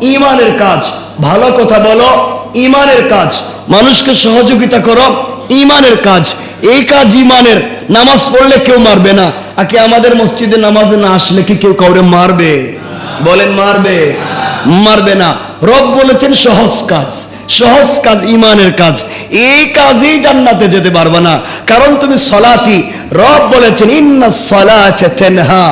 ইমানের কাজ। ভালো কথা বলো, ইমানের কাজ। মানুষকে সহযোগিতা করো, ইমানের কাজ। এই কাজ ইমানের। নামাজ পড়লে কেউ মারবে না। আকে আমাদের মসজিদে নামাজে না আসলে কি কেউ কাউরে মারবে? বলেন মারবে? মারবে না। রব বলেছেন সহজ কাজ। সহজ কাজ ইমানের কাজ। এই কাজেই জান্নাতে যেতে পারবে না। কারণ তুমি সলাতি। রব বলেছেন, ইন্না সলাতে তেনহা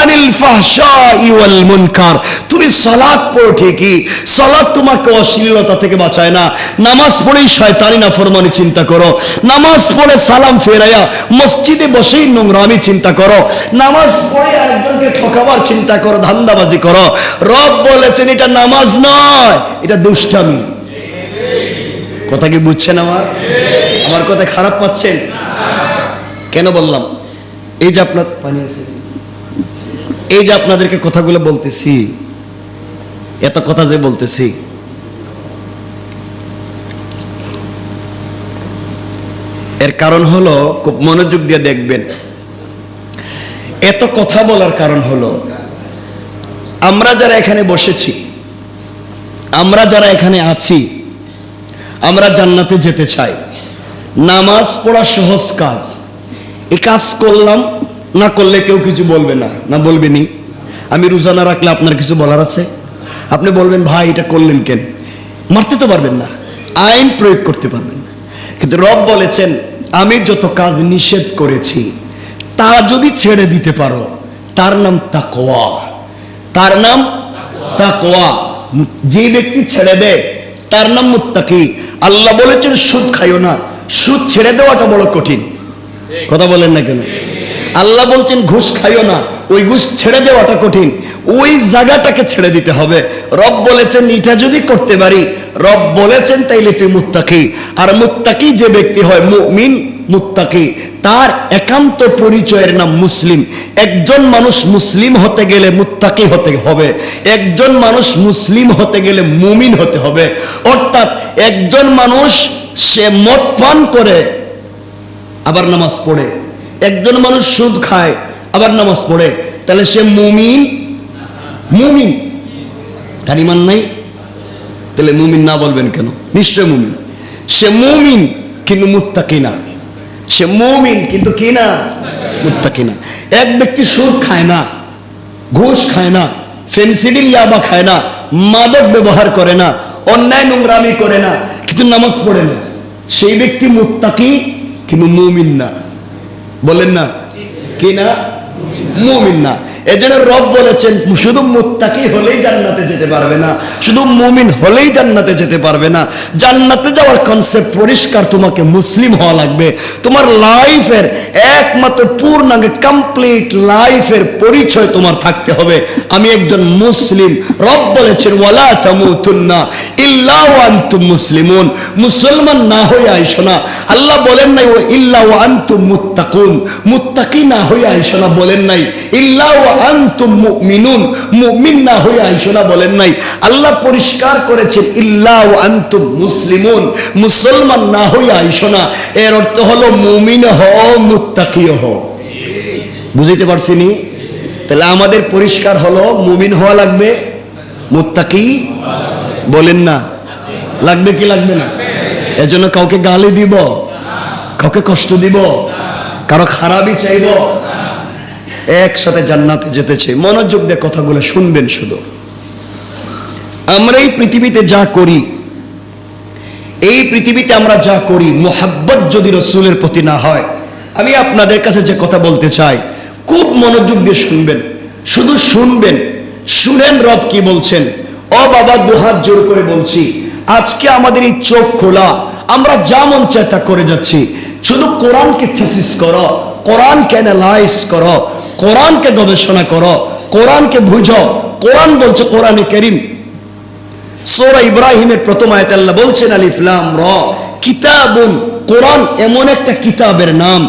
আনিল ফাহশাই ওয়াল মুনকার। তুমি সালাত পড়ো ঠিকই। সালাত তোমাকে অশ্লীলতা থেকে বাঁচায় না। নামাজ পড়েই শয়তানি না ফরমানি চিন্তা করো। নামাজ পড়ে সালাম ফেরাইয়া মসজিদে বসেই নোংরামি চিন্তা করো। নামাজ পড়ে আরেকজনকে ঠকাবার চিন্তা করো, ধান্দাবাজি করো। রব বলেছেন, এটা নামাজ নয়, এটা দুষ্টামি। কথা কি বুঝছেন আমার? আমার কথা খারাপ পাচ্ছেন? কেন বললাম? এই যে আপনার পানি আছে। এই যে আপনাদেরকে কথাগুলো বলতেছি, এত কথা যে বলতেছি। এর কারণ হলো, খুব মনোযোগ দিয়ে দেখবেন। এত কথা বলার কারণ হলো, আমরা যারা এখানে বসেছি, আমরা যারা এখানে আছি আমরা জান্নাতে যেতে চাই। নামাজ পড়া সহজ কাজ। এই কাজ করলাম, না করলে কেউ কিছু বলবে না। না বলবেনি আমি রোজা না রাখলে আপনার কিছু বলার আছে? আপনি বলবেন, ভাই, এটা করলেন কেন? মারতে তো পারবেন না। আইন প্রয়োগ করতে পারবেন না। কিন্তু রব বলেছেন, আমি যত কাজ নিষেধ করেছি, তা যদি ছেড়ে দিতে পারো, তার নাম তাকওয়া। তার নাম তাকওয়া। যে ব্যক্তি ছেড়ে দেয় তার নাম মুত্তাকি। আল্লাহ বলেছেন, সুদ খাইও না। সুদ ছেড়ে দেওয়াটা বড় কঠিন। কথা বলেন না কেন? আল্লাহ বলছেন, ঘুষ খাইও না। ওই ঘুষ ছেড়ে দেওয়াটা কঠিন। ওই জায়গাটাকে ছেড়ে দিতে হবে। রব বলেছেন, এটা যদি করতে পারি, রব বলেছেন, তাইলে তুই মুত্তাকি। আর মুত্তাকি যে ব্যক্তি হয়, মুমিন মুত্তাকি। তার একান্ত পরিচয়ের নাম মুসলিম। একজন মানুষ মুসলিম হতে গেলে মুত্তাকি হতে হবে। একজন মানুষ মুসলিম হতে গেলে মুমিন হতে হবে। অর্থাৎ একজন মানুষ সে মদ পান করে, আবার নামাজ পড়ে। একজন মানুষ সুদ খায়, আবার নামাজ পড়ে। তাহলে সে মুমিন? মুমিন। তার ইমান নাই? তাহলে মুমিন না বলবেন কেন? নিশ্চয় মুমিন। সে মুমিন, কিন্তু মুত্তাকি না। সে মমিন, কিন্তু কি না? মুত্তাকি না। এক ব্যক্তি সুদ খায় না, ঘুষ খায় না, ফেন্সিডিল, ইয়াবা খায় না, মাদক ব্যবহার করে না, অন্যায় নোংরামি করে না কিছু নামাজ পড়ে না। সেই ব্যক্তি মুত্তাকি, কিন্তু মুমিন না। বলেন না, কি না? মুমিন না। এজন্য রব বলেছেন, শুধু মুত্তাকি হলেই জান্নাতে যেতে পারবে না, শুধু মুমিন হলেই জান্নাতে যেতে পারবে না। জান্নাতে যাওয়ার কনসেপ্ট পরিষ্কার, তোমাকে মুসলিম হওয়া লাগবে। তোমার লাইফের একমাত্র পূর্ণাঙ্গে কমপ্লিট লাইফের পরিচয় তোমার থাকতে হবে। আমি একজন মুসলিম, রব বলেছেন, ওয়ালা তামুতুন্না ইল্লা ওয়া আনতুম মুসলিমুন। মুসলমান না হয়ে আইসো না। আল্লাহ বলেন নাই ও ইল্লা ওয়া আনতুম মুত্তাকুন। মুত্তাকি না হয়ে আইসো না, বলেন নাই, ইল্লা বুঝতে পারছি নি? তাহলে আমাদের পরিষ্কার হলো, মুমিন হওয়া লাগবে, মুত্তাকি বলেন না। লাগবে কি লাগবে না? এজন্য কাউকে গালি দিব, কাউকে কষ্ট দিব, কারও খারাপই চাইব একসাথে জান্নাতে যেতে চাই। মনোযোগ দিয়ে কথাগুলো শুনবেন শুধু। আমরা এই পৃথিবীতে যা করি, এই পৃথিবীতে আমরা যা করি, মোহাব্বত যদি রসুলের প্রতি না হয়, আমি আপনাদের কাছে যে কথা বলতে চাই, খুব মনোযোগ দিয়ে শুনবেন। শুধু শুনবেন। শুনেন রব কি বলছেন। ও বাবা দুহাত জোর করে বলছি, আজকে আমাদের এই চোখ খোলা। আমরা যা মন চায় তা করে যাচ্ছি। শুধু কোরআনকে থিসিস করো, কোরআনকে অ্যানালাইজ করো। কোরআনকে গবেষণা করো, কোরআনকে বুঝো। কোরআন বলছে কোরআনে করিম। সোরা ইব্রাহিমের প্রথম আয়াত আল্লাহ বলছেন আলিফলাম র। কিতাবুন, কোরআন এমন একটা কিতাবের নাম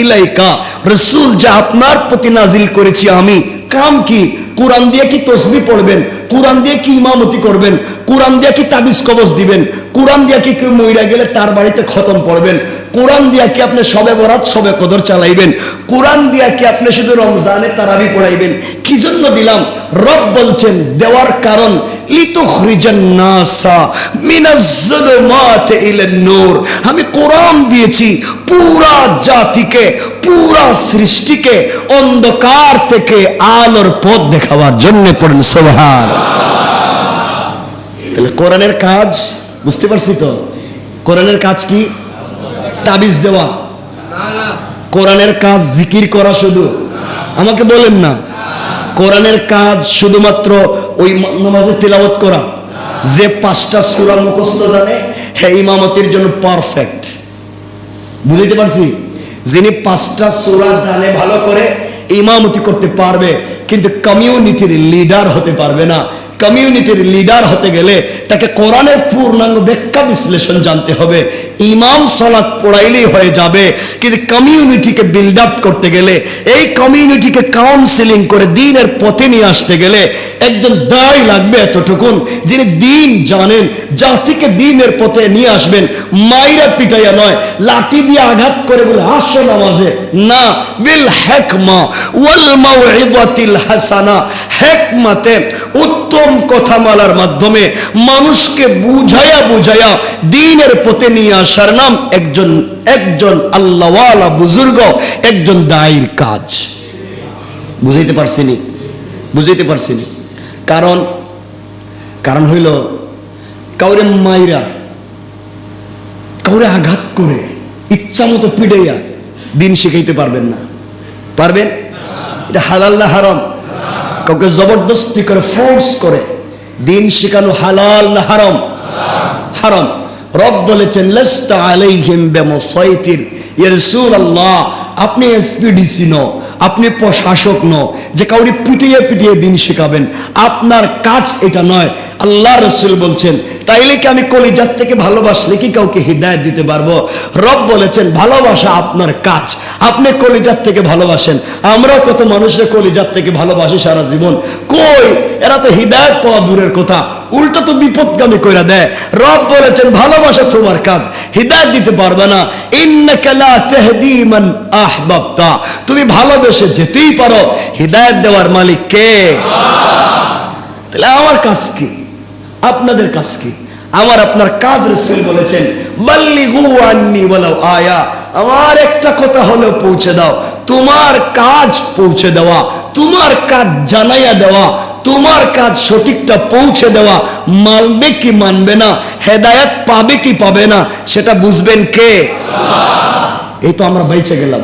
ইলাইকা। রাসূল যা আপনার প্রতি নাজিল করেছি আমি। কাম কি? কোরআন দিয়ে কি তসবি পড়বেন? কোরআন দিয়ে কি ইমামতি করবেন? কোরআন দিয়ে কি তাবিজ কবজ দিবেন? কোরআন দিয়ে কি কেউ মইরা গেলে তার বাড়িতে খতম পড়বেন? কোরআন দিয়া কি আপনি সবে বরাত, সবে কদর চালাইবেন? কোরআন দিয়া কি আপনি শুধু রমজানে তারাবি পড়াইবেন? কি জন্য দিলাম? রব বলছেন, দেওয়ার কারণ আমি কোরআন দিয়েছি পুরা জাতিকে, পুরা সৃষ্টিকে, অন্ধকার থেকে আলোর পথ দেখাবার জন্য পড়েন, সুবহান। তাহলে কোরআনের কাজ, বুঝতে পারছি তো? কোরআনের কাজ কি? তাবিজ দেওয়া। কোরআনের কাজ জিকির করা শুধু। আমাকে বলেন না। কোরআনের কাজ শুধুমাত্র ওই নামাজে তেলাওয়াত করা। যে পাঁচটা সূরা মুখস্থ জানে হ্যাঁ ইমামতির জন্য পারফেক্ট বুঝতে পারছি? যিনি পাঁচটা সূরা জানে, ভালো করে ইমামতি করতে পারবে, কিন্তু কমিউনিটির লিডার হতে পারবে না। কমিউনিটির লিডার হতে গেলে তাকে কোরআনের পূর্ণাঙ্গ ব্যাখ্যা বিশ্লেষণ জানতে হবে। ইমাম সলাৎ পড়াইলেই হয়ে যাবে। কিন্তু কমিউনিটিকে বিল্ড আপ করতে গেলে, এই কমিউনিটিকে কাউন্সিলিং করে দিনের পথে নিয়ে আসতে গেলে একজন দায় লাগবে এতটুকুন, যিনি দিন জানেন, জাতিকে দিনের পথে নিয়ে আসবেন, মাইরা পিটাইয়া নয়, লাঠি দিয়ে আঘাত করে বলে আসো নামাজে, না, বিল হেকমা, ওয়াল মাউইদাতিল হাসানা, হেকমাতে উত্তম কথা মালার মাধ্যমে মানুষকে বুঝায়া বুঝায়া দিনের পথে নিয়ে আসার নাম একজন একজন আল্লাহওয়ালা বুজুর্গ, একজন দায়ের কাজ। বুঝাইতে পারছিনি বুঝাইতে পারছিনি। কারণ কারণ হইল, কাউরে মাইরা, কাউরে আঘাত করে, ইচ্ছা মতো পিড়াইয়া দিন শিখাইতে পারবেন না। পারবেন? এটা হালাল না হারাম? কাউকে জবরদস্তি করে ফোর্স করে, দিন শেখানো হালাল না হারাম? হারাম। রব বলেছেন, লেস্তা আলাইহিম বেমসাইতির। ইয়া রাসূলুল্লাহ, আপনি এসপিডিসি ন আপনি প্রশাসক ন যে কাউরি পিটিয়ে পিটিয়ে দিন শেখাবেন। আপনার কাজ এটা নয়। আল্লাহ রসুল বলছেন, তাইলে কি আমি কলিজার থেকে ভালোবাসলে কি কাউকে হৃদায়ত দিতে পারব? রব বলেছেন, ভালোবাসা আপনার কাজ আপনি কলিজার থেকে ভালোবাসেন। আমরাও কত মানুষের কলিজার থেকে ভালোবাসি সারা জীবন। কই? এরা তো হৃদায়ত পাওয়া দূরের কথা। উল্টো তো বিপদগামী কইরা দেয়। রব বলেছেন, ভালোবাসা তোমার কাজ। হৃদায়ত দিতে পারবে না। আহবাবতা। তুমি ভালোবেসে যেতেই পারো। হৃদায়ত দেওয়ার মালিক কে? তাহলে আমার কাজ কি? আপনাদের কাজ কি? আমার আপনার কাজ রসুল বলেছেন, বাল্লিগু আন্নি ওয়ালাউ আয়া। আমার একটা কথা হলেও পৌঁছে দাও। তোমার কাজ পৌঁছে দেওয়া, তোমার কাজ জানাইয়া দেওয়া, তোমার কাজ সঠিকটা পৌঁছে দেওয়া, মানবে কি মানবে না, হেদায়াত পাবে কি পাবে না, সেটা বুঝবেন কে? এই তো আমরা বাইচে গেলাম।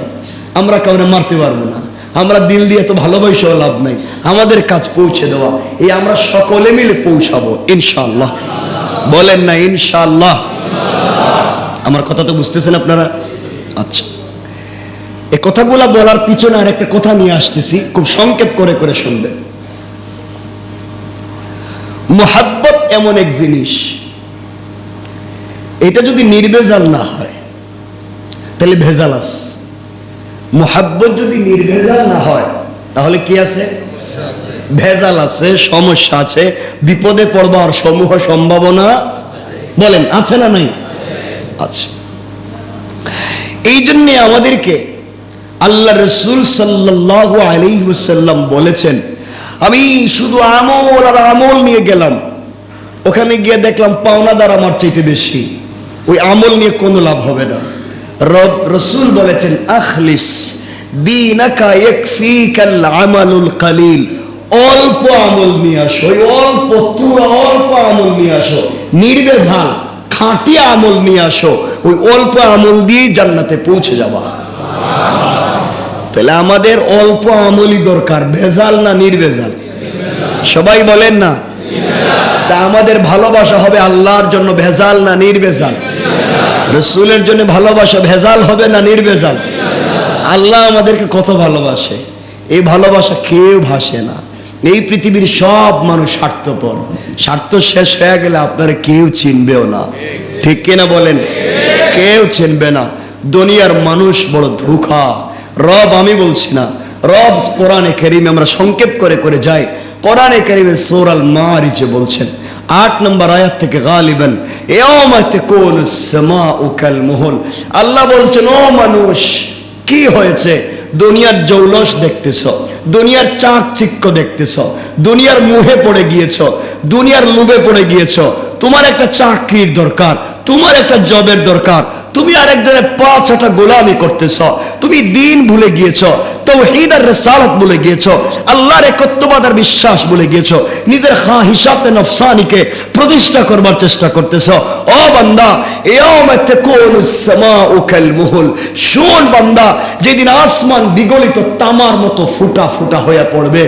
আমরা কাউরে মারতে পারব না। আমরা দিল দিয়ে তো ভালোবাসাও লাভ নাই। আমাদের কাজ পৌঁছে দেওয়া। এই আমরা সকলে মিলে পৌঁছাবো ইনশাল্লাহ বলেন না ইনশাল্লাহ আমার কথা তো বুঝতেছেন আপনারা? আচ্ছা। এই কথাগুলা বলার পিছনে আর একটা কথা নিয়ে আসতেছি, খুব সংক্ষেপ করে করে শুনবেন মোহাব্বত এমন এক জিনিস, এটা যদি নির্ভেজাল না হয়, তাহলে ভেজাল আছে। মোহাব্বত যদি নির্ভেজাল না হয়, তাহলে কি আছে? ভেজাল আছে, সমস্যা আছে, বিপদে পড়বার সমূহ সম্ভাবনা বলেন, আছে না নাই? আছে। এই জন্যে আমাদেরকে আল্লাহ রসুল সাল্লাহ আলাইসাল্লাম বলেছেন, আমি শুধু আমল আর আমল নিয়ে গেলাম। ওখানে গিয়ে দেখলাম পাওনাদার আমার চাইতে বেশি। ওই আমল নিয়ে কোনো লাভ হবে না। রব, রসুল বলেছেন, আখলিস কালিল। অল্প আমল নিয়ে আসো অল্প, তুরা অল্প আমল নিয়ে আসো। নির্বেধাল খাঁটি আমল নিয়ে আসো, ওই অল্প আমল দিয়েই জান্নাতে পৌঁছে যাবা। তাহলে আমাদের অল্প আমলই দরকার, ভেজাল না নির্ভেজাল? সবাই বলেন না? তা আমাদের ভালোবাসা হবে আল্লাহর জন্য ভেজাল না নির্ভেজাল? রসুলের জন্য ভালোবাসা ভেজাল হবে না নির্ভেজাল? আল্লাহ আমাদেরকে কত ভালোবাসে। এই ভালোবাসা কেউ ভাসে না। এই পৃথিবীর সব মানুষ স্বার্থপর। স্বার্থ শেষ হয়ে গেলে আপনারা কেউ চিনবেও না। ঠিক কিনা বলেন? কেউ চিনবে না। দুনিয়ার মানুষ বড় ধোকা। রব, আমি বলছি না, রব কোরআনে কেরিমে আমরা সংক্ষেপ করে করে যাই। কোরআনে কেরিমে সোরাল মারিচে বলছেন, আট নম্বর আয়াত থেকে গালিবেন মোহল আল্লাহ বলছেন, ও মানুষ, কি হয়েছে? দুনিয়ার জৌলস দেখতেছ। দুনিয়ার চাকচিক্য দেখতেছ, দুনিয়ার মুহে পড়ে গিয়েছ, দুনিয়ার লুবে পড়ে গিয়েছ, তোমার একটা চাকরির দরকার, তোমার একটা জবের দরকার, তুমি আরেকজনের পাঁচটা গোলামি করতেছ, তুমি দিন ভুলে গিয়েছ, তৌহিদ আর রেসালত বলে গিয়েছ, আল্লাহর একত্ববাদ বিশ্বাস বলে গিয়েছ, নিজের খা হিসাবে নফসানিকে প্রতিষ্ঠা করবার চেষ্টা করতেছ। ও বান্দা মুহুল শোন বান্দা, যেদিন আসমান বিগলিত তামার মতো ফুটা ফুটা হয়ে পড়বে,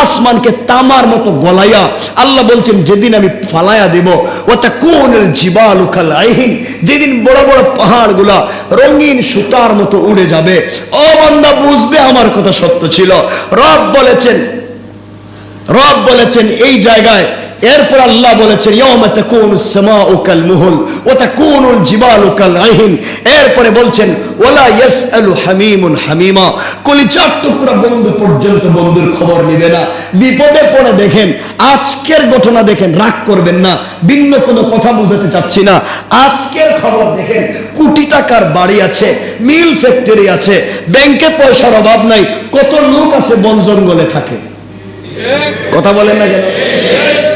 আসমানকে তামার মতো গলাইয়া আল্লাহ বলছেন, যেদিন আমি ফালায়া দেব ও কোন জিবালু কাল আইহিন যেদিন বড় বড় পাহাড়গুলা রঙিন সুতার মতো উড়ে যাবে। ও বান্দা, বুঝবে আমার কথা সত্য ছিল। রব বলেছেন রব বলেছেন এই জায়গায়। এরপর আল্লাহ বলেছেন কাল কাল এরপরে বলছেন, ওয়ালা ইয়াসআলু হামিমুন হামিমা। কলিজার টুকরা বন্ধু পর্যন্ত বন্ধুর খবর নেবে না। বিপদে পড়ে দেখেন, আজকের ঘটনা দেখেন, রাগ করবেন না। ভিন্ন কোনো কথা বুঝাতে চাচ্ছি না। আজকের খবর দেখেন, কোটি টাকার বাড়ি আছে, মিল ফ্যাক্টরি আছে, ব্যাংকে পয়সার অভাব নাই, কত লোক আছে বন জঙ্গলে থাকে। কথা বলেন না কেন?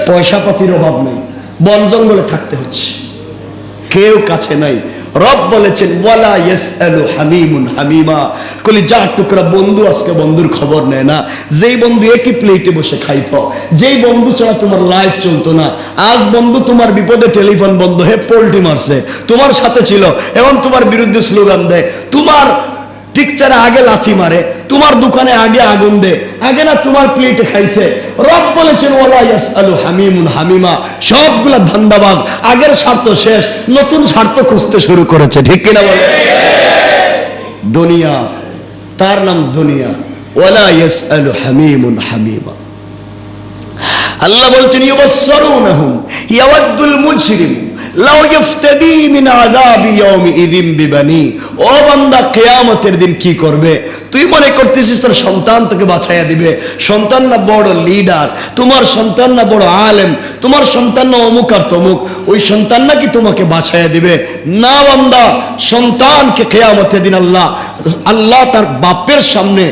পয়সা পাতির অভাব নেই। বন জঙ্গলে থাকতে হচ্ছে। কেউ কাছে নাই। রব বলেছেন, ওয়ালা ইয়াসআলু হামিমুন হামিমা। কলি, যা টুকরা বন্ধু আজকে বন্ধুর খবর নেয় না। যেই বন্ধু একই প্লেটে বসে খাইতো, যেই বন্ধু ছাড়া তোমার লাইফ চলতো না। আজ বন্ধু তোমার বিপদে টেলিফোন বন্ধ হয়ে পোল্টি মারছে। তোমার সাথে ছিল এবং তোমার বিরুদ্ধে স্লোগান দেয়। তোমার পিকচারে আগে লাথি মারে। তোমার দোকানে আগে আগুন দে। আগে না তোমার প্লেটে খাইছে। রব বলেছেন ওলা ইয়াসআলু হামিমুন হামিমা। সবগুলা ধান্দাবাজ। আগের স্বার্থ শেষ, নতুন স্বার্থ খুঁজতে শুরু করেছে। ঠিক কিনা বলে দুনিয়া, তার নাম দুনিয়া। ওলা ইয়াসআলু হামিমুন হামিমা। আল্লাহ বলছেন, ইউবাসসারুনাহুম ইয়াওয়াদ্দুল মুজরিম। লাউ ইফতাদি মিন আযাবি ইয়াউমিইযিন বিবানি। ও বান্দা, কিয়ামতের দিন কি করবে? তুই মনে করতেছিস তোর সন্তান তোকে বাঁচাইয়া দিবে। সন্তান না বড় লিডার তোমার সন্তান না বড় আলেম, তোমার সন্তান না অমুক আর তমুক, ওই সন্তান নাকি তোমাকে বাঁচাইয়া দিবে। না বান্দা, সন্তানকে কেয়ামতের দিন আল্লাহ আল্লাহ তার বাপের সামনে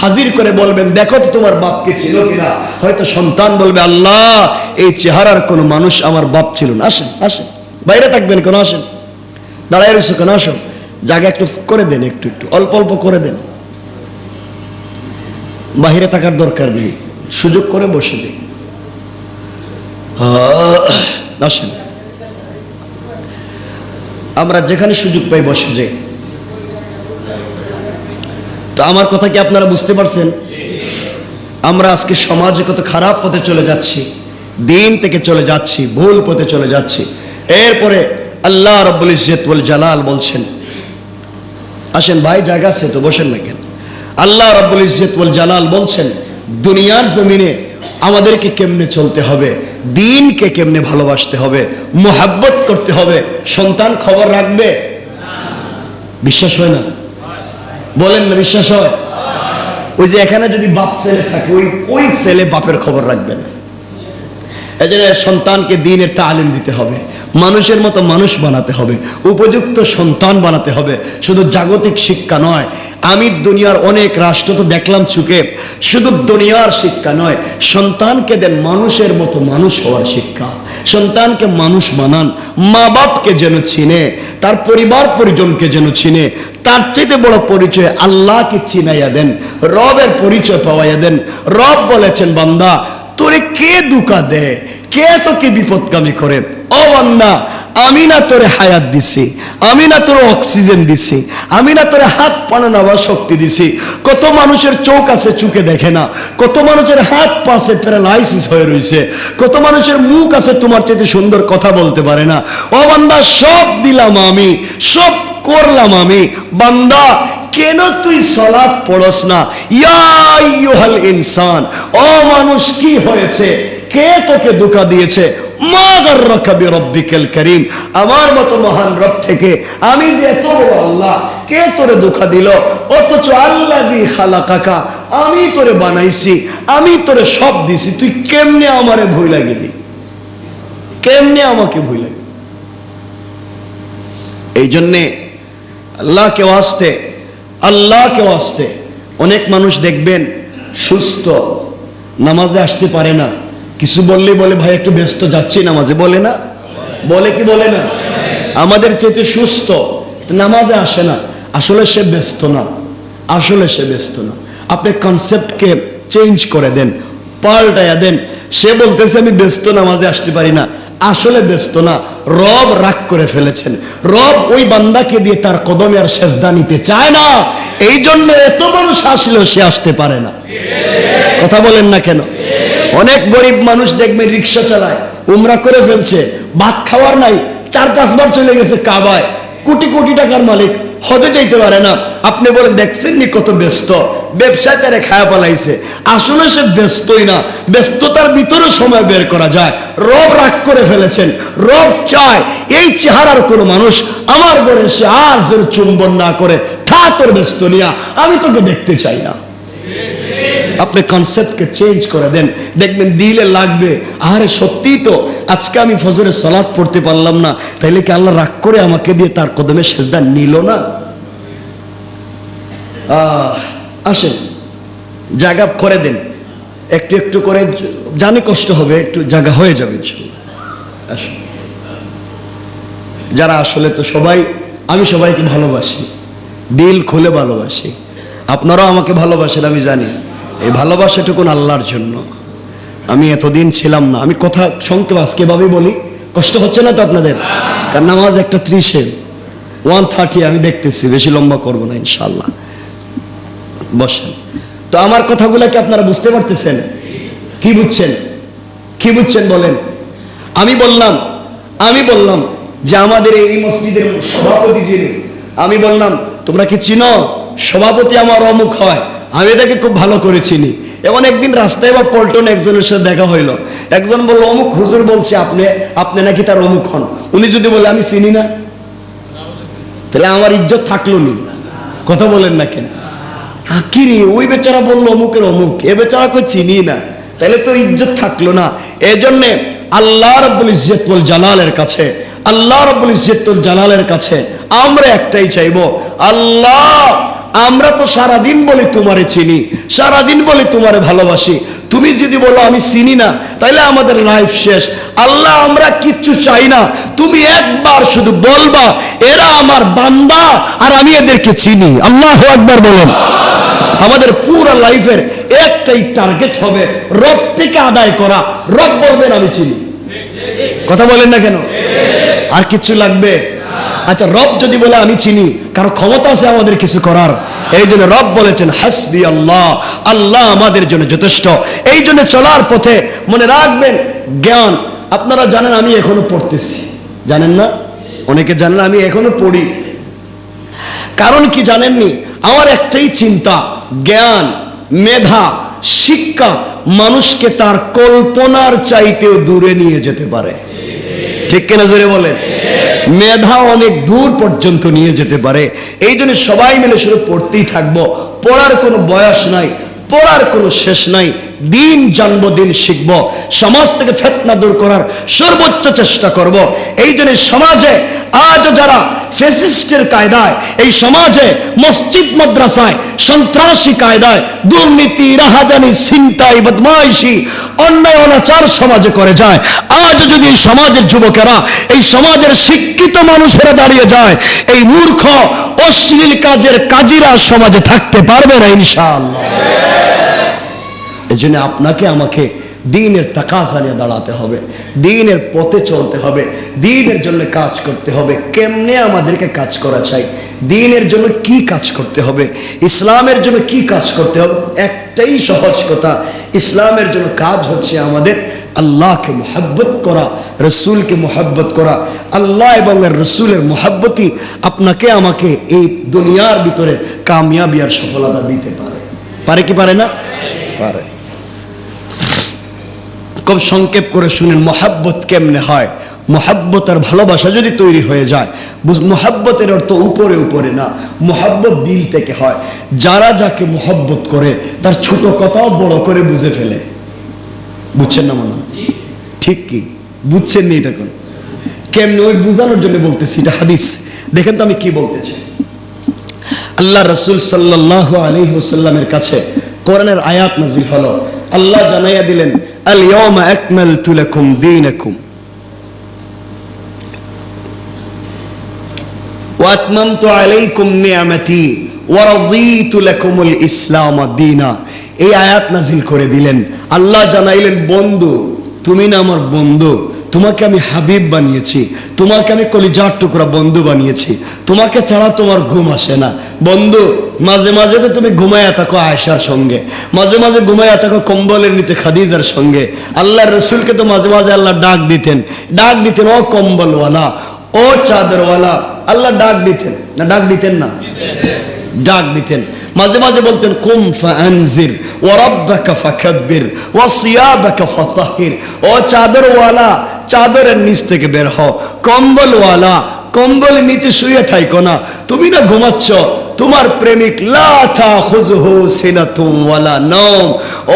হাজির করে বলবেন, দেখো তো তোমার বাপকে ছিল কিনা? হয়তো সন্তান বলবে, আল্লাহ, এই চেহারার কোনো মানুষ আমার বাপ ছিল না। আসেন আসেন। বাইরে থাকবেন, কেন আসেন। দাঁড়ায় রয়েছে, কেন আসো জায়গা একটু করে দেন, একটু একটু। অল্প অল্প করে দেন। বাহিরে থাকার দরকার নেই। সুযোগ করে বসে দিন। আসেন। আমরা যেখানে সুযোগ পাই বসে যাই। তো আমার কথা কি আপনারা বুঝতে পারছেন? আমরা আজকে সমাজে কত খারাপ পথে চলে যাচ্ছি, দিন থেকে চলে যাচ্ছি, ভুল পথে চলে যাচ্ছি। এরপরে আল্লাহ রব্বুল ইজ্জত ওয়াল জালাল বলছেন, আসেন ভাই, জায়গা আছে তো, বসেন না কেন? আল্লাহ রব্বুল ইজ্জত ওয়াল জালাল বলছেন, দুনিয়ার জমিনে আমাদেরকে কেমনে চলতে হবে, দিনকে কেমনে ভালোবাসতে হবে, মোহাব্বত করতে হবে, সন্তান খবর রাখবে? বিশ্বাস হয় না? বলেন না, বিশ্বাস হয়? ওই যে এখানে যদি বাপ ছেলে থাকে, ওই ওই ছেলে বাপের খবর রাখবে না। এই জন্য সন্তানকে দিনের তালিম দিতে হবে। মানুষের মতো মানুষ বানাতে হবে, উপযুক্ত সন্তান বানাতে হবে। শুধু জাগতিক শিক্ষা নয় আমি দুনিয়ার অনেক রাষ্ট্র তো দেখলাম চুকে। শুধু দুনিয়ার শিক্ষা নয়, সন্তানকে দেন মানুষের মতো মানুষ হওয়ার শিক্ষা। সন্তানকে মানুষ বানান মা বাপকে যেন চিনে, তার পরিবার পরিজনকে যেন চিনে, তার চেয়ে বড় পরিচয় আল্লাহকে চিনাইয়া দেন, রবের পরিচয় পাওয়াইয়া দেন। রব বলেছেন, বান্দা কে দুকা দেয়? কে তোকে বিপদকামী করে? ও বান্দা আমি না তোরে হায়াত দিছি, আমি না তোর অক্সিজেন দিছি, আমি না তোরে হাত পানা নেওয়ার শক্তি দিছি। কত মানুষের চোখ আছে চুকে দেখে না, কত মানুষের হাত পাশে প্যারালাইসিস হয়ে রয়েছে কত মানুষের মুখ আছে তোমার চাইতে সুন্দর কথা বলতে পারে না। ও বান্দা, সব দিলাম আমি, সব করলাম আমি। বান্দা, কেন তুই সলাৎ পড়স না? ইয়াল ইনসান ও মানুষ কি হয়েছে? কে তোকে ধোকা দিয়েছে? করিম। আমার মতো মহান রব থেকে আমি যে এত বড় আল্লাহ, কে তোরে দিল? অথচ আল্লাহ দি খালা কাকা আমি তোরে বানাইছি, আমি তোরে সব দিছি। তুই কেমনে আমারে ভুই লাগিলি কেমনে আমাকে ভুই লাগি এই জন্যে আল্লাহকে ওয়াস্তে আল্লাহকে ওয়াস্তে অনেক মানুষ দেখবেন সুস্থ, নামাজে আসতে পারে না। কিছু বললে বলে, ভাই, একটু ব্যস্ত যাচ্ছি নামাজে। বলে না। বলে কি বলে না? আমাদের চেয়ে সুস্থ। নামাজে আসে না। আসলে সে ব্যস্ত না। আসলে সে ব্যস্ত না। আপনি কনসেপ্টকে চেঞ্জ করে দেন পাল্টায়া দেন। সে বলতেছে, আমি ব্যস্ত, নামাজে আসতে পারি না। আসলে ব্যস্ত না। রব রাগ করে ফেলেছেন। রব ওই বান্দাকে দিয়ে তার কদমে আর সেজদা নিতে চায় না। এই জন্য এত মানুষ আসলেও সে আসতে পারে না। কথা বলেন না কেন? অনেক গরিব মানুষ দেখবেন রিক্সা চালায়, উমরা করে ফেলছে, ভাত খাওয়ার নাই, চার পাঁচবার চলে গেছে কাবায়, কোটি কোটি টাকার মালিক, হদে যাইতে পারে না। আপনি বলেন, দেখছেন নি কত ব্যস্ত? ব্যবসায় তারে খায়া পালাইছে আসলে সে ব্যস্তই না, ব্যস্ততার ভিতরে সময় বের করা যায়। রব রাগ করে ফেলেছেন, রব চায়, এই চেহারার কোনো মানুষ আমার ঘরে সে আর যেন চুম্বন না করে, থা তোর ব্যস্ত নিয়া, আমি তোকে দেখতে চাই না। আপনি কনসেপ্টকে চেঞ্জ করে দেন। দেখবেন দিলে লাগবে। আরে সত্যিই তো, আজকে আমি ফজরের সলাদ পড়তে পারলাম না। তাইলে কি আল্লাহ রাগ করে আমাকে দিয়ে তার কদমে সেজদা নিল না? আসেন, জায়গা করে দেন। একটু একটু করে জানি কষ্ট হবে, একটু জায়গা হয়ে যাবে যারা আসলে তো সবাই, আমি সবাইকে ভালোবাসি। দিল খুলে ভালোবাসি। আপনারাও আমাকে ভালোবাসেন, আমি জানি। এই ভালোবাসাটুকুন আল্লাহর জন্য। আমি এতদিন ছিলাম না। আমি কথা সংক্ষেপ আজকে ভাবে বলি, কষ্ট হচ্ছে না তো আপনাদের? কারণ নামাজ একটা ত্রিশে ওয়ান থার্টি আমি দেখতেছি, বেশি লম্বা করব না ইনশাল্লাহ বসেন। তো আমার কথাগুলো কি আপনারা বুঝতে পারতেছেন? কি বুঝছেন? কি বুঝছেন বলেন? আমি বললাম আমি বললাম যে আমাদের এই মসজিদের সভাপতি যিনি, আমি বললাম, তোমরা কি চিনো? সভাপতি আমার অমুক হয়। আমি এটাকে খুব ভালো করে চিনি। এমন একদিন রাস্তায় বা পল্টন একজনের সাথে দেখা হইল। একজন বলল, অমুক হুজুর বলছে আপনি আপনি নাকি তার অমুক হন। উনি যদি বলে, আমি চিনি না, তাহলে আমার ইজ্জত থাকল নি। কথা বলেন না কেন? আকিরে, ওই বেচারা বলল, অমুকের অমুক। এ বেচারা কই চিনি না? তাহলে তো ইজ্জত থাকল না। এই জন্যে আল্লাহ রব্বুল ইজ্জতুল জালালের কাছে, আল্লাহ রব্বুল ইজ্জতুল জালালের কাছে আমরা একটাই চাইব, আল্লাহ আমরা তো সারাদিন বলি তোমারে চিনি, সারাদিন বলি তোমারে ভালোবাসি। তুমি যদি বলো আমি চিনি না তাহলে আমাদের লাইফ শেষ। আল্লাহ, আমরা কিচ্ছু চাই না। তুমি একবার শুধু বলবা, এরা আমার বান্দা আর আমি এদেরকে চিনি। আল্লাহ একবার বলুন। আমাদের পুরো লাইফের একটাই টার্গেট হবে রব থেকে আদায় করা। রব বলবেন আমি চিনি। কথা বলেন না কেন? আর কিছু লাগবে? আচ্ছা রব যদি বলে আমি চিনি, কারও ক্ষমতা আছে আমাদের কিছু করার? এই জন্য রব বলেছেন, হাসবি আল্লাহ আল্লাহ আমাদের জন্য যথেষ্ট। এই জন্য চলার পথে মনে রাখবেন, জ্ঞান, আপনারা জানেন আমি এখনও পড়তেছি। জানেন না? অনেকে জানেন আমি এখনও পড়ি। কারণ কি জানেননি? আমার একটাই চিন্তা, জ্ঞান, মেধা, শিক্ষা মানুষকে তার কল্পনার চাইতেও দূরে নিয়ে যেতে পারে। ঠিক কেনা জোরে বলেন? মেধা অনেক দূর পর্যন্ত নিয়ে যেতে পারে। এই জন্য সবাই মিলে শুধু পড়তেই থাকব। পড়ার কোনো বয়স নাই, পড়ার কোনো শেষ নাই। দিন জানব দিন শিখব। সমাজ থেকে ফেতনা দূর করার সর্বোচ্চ চেষ্টা করব। এই জন্য সমাজে আজ যারা ফেসিস্টের কায়দায়, এই সমাজে মসজিদ, মাদ্রাসায় সন্ত্রাসী কায়দায় দুর্নীতি, রাহাজানি, ছিনতাই, বদমাইশি অন্যায় অনাচার সমাজে করে যায়। আজ যদি এই সমাজের যুবকেরা, এই সমাজের শিক্ষিত মানুষেরা দাঁড়িয়ে যায়, এই মূর্খ, অশ্লীল কাজের কাজীরা সমাজে থাকতে পারবে না ইনশাআল্লাহ। এই জন্য আপনাকে আমাকে দিনের তাকাজা নিয়ে দাঁড়াতে হবে, দিনের পথে চলতে হবে, দিনের জন্য কাজ করতে হবে। কেমনে আমাদেরকে কাজ করা চাই? দিনের জন্য কি কাজ করতে হবে? ইসলামের জন্য কি কাজ করতে হবে? একটাই সহজ কথা, ইসলামের জন্য কাজ হচ্ছে আমাদের আল্লাহকে মোহাব্বত করা, রসুলকে মোহাব্বত করা। আল্লাহ এবং রসুলের মোহাব্বতই আপনাকে, আমাকে এই দুনিয়ার ভিতরে কামিয়াবি আর সফলতা দিতে পারে। পারে কি পারে না? পারে। খুব সংক্ষেপ করে শুনেন, মহাব্বত কেমনে হয়? মহাব্বত আর ভালোবাসা যদি তৈরি হয়ে যায় মহাব্বতের অর্থ উপরে উপরে না, মহাব্বত দিল থেকে হয়। যারা যাকে মহাব্বত করে, তার ছোট কথাও বড় করে বুঝে ফেলে। বুঝছেন না মনে ঠিক কি? বুঝছেন নি এটা কোন? কেমনে? ওই বোঝানোর জন্য বলতেছি, এটা হাদিস। দেখেন তো আমি কি বলতে চাই আল্লাহ রসুল সাল্লাহ আলহি ওসাল্লামের কাছে কোরআনের আয়াত নাজিল হলো। আল্লাহ জানাইয়া দিলেন আল ইয়াউমা আকমালতু লাকুম দীনাকুম واتممت عليكم نعمتي ورضيت لكم الاسلام دينا এই আয়াত নাজিল করে দিলেন আল্লাহ জানাইলেন বন্ধু তুমি না আমার বন্ধু তোমাকে আমি হাবিব বানিয়েছি তোমাকে আমি কলিজার টুকরা বন্ধু বানিয়েছি তোমাকে ছাড়া তোমার ঘুম আসে না বন্ধু মাঝে মাঝে তো তুমি ঘুমায়া থাকো আয়সার সঙ্গে। মাঝে মাঝে ঘুমায়া থাকো কম্বলের নিচে খাদিজার সঙ্গে। আল্লাহ রসুলকে তো মাঝে মাঝে আল্লাহ ডাক দিতেন। ডাক দিতেন, ও কম্বলওয়ালা, ও চাদরওয়ালা আল্লাহ ডাক দিতেন। না, ডাক দিতেন না। ডাক দিতেন। মাঝে মাঝে বলতেন, কুম ফানজির ওয়া রাব্বাকা ফাকাব্বির ওয়া সিয়াবাকা ফাতাহির ও চাদরওয়ালা, চাদরের নিচ থেকে বের হও। কম্বলওয়ালা, কম্বলের নিচে শুয়ে থাইকো না। তুমি না ঘুমাচ্ছ তোমার প্রেমিক, লা তাখুযুহু সিনাতুম ওয়ালা নাওম।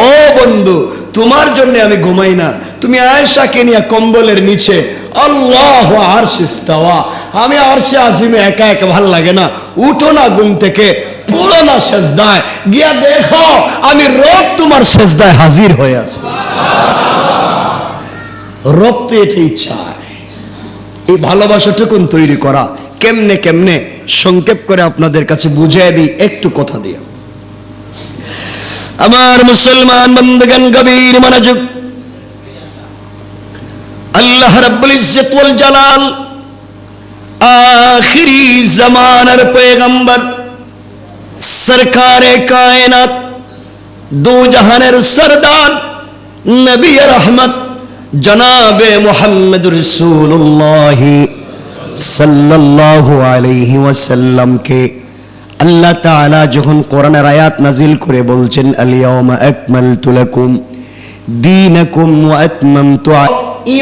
ও বন্ধু, তোমার জন্য আমি ঘুমাই না। তুমি আয়েশাকে নিয়ে কম্বলের নিচে, আল্লাহ আরশ ইস্তাওয়া আমি আরশে আজিমে একা একা ভালো লাগে না। উঠো না ঘুম থেকে, পড়ো না সেজদায়। গিয়া দেখো, আমি রব তোমার সেজদায় হাজির হয়ে আছি। রব তো এটাই চায়। এই ভালোবাসাটুকুন তৈরি করা। কেমনে কেমনে সংক্ষেপ করে আপনাদের কাছে বুঝিয়ে দিই, একটু কথা দিয়ে। আমার মুসলমান বন্ধুগণ, গভীর মনোযোগ। আল্লাহ রাব্বুল ইজ্জত ওয়াল জালাল আখিরি জামানার পয়গম্বর, সরকারে কায়নাত দু জাহানের সরদার, নবী রহমত, জনাবে মোহাম্মদ রসুল্লাহ সাল্লাল্লাহু আলাইহি ওয়াসাল্লামকে আল্লাহ তাআলা যখন কোরআনের আয়াত নাজিল করে বলছেন আল ইয়াউমা আকমালতু লাকুম দীনাকুম ওয়া আতমামতু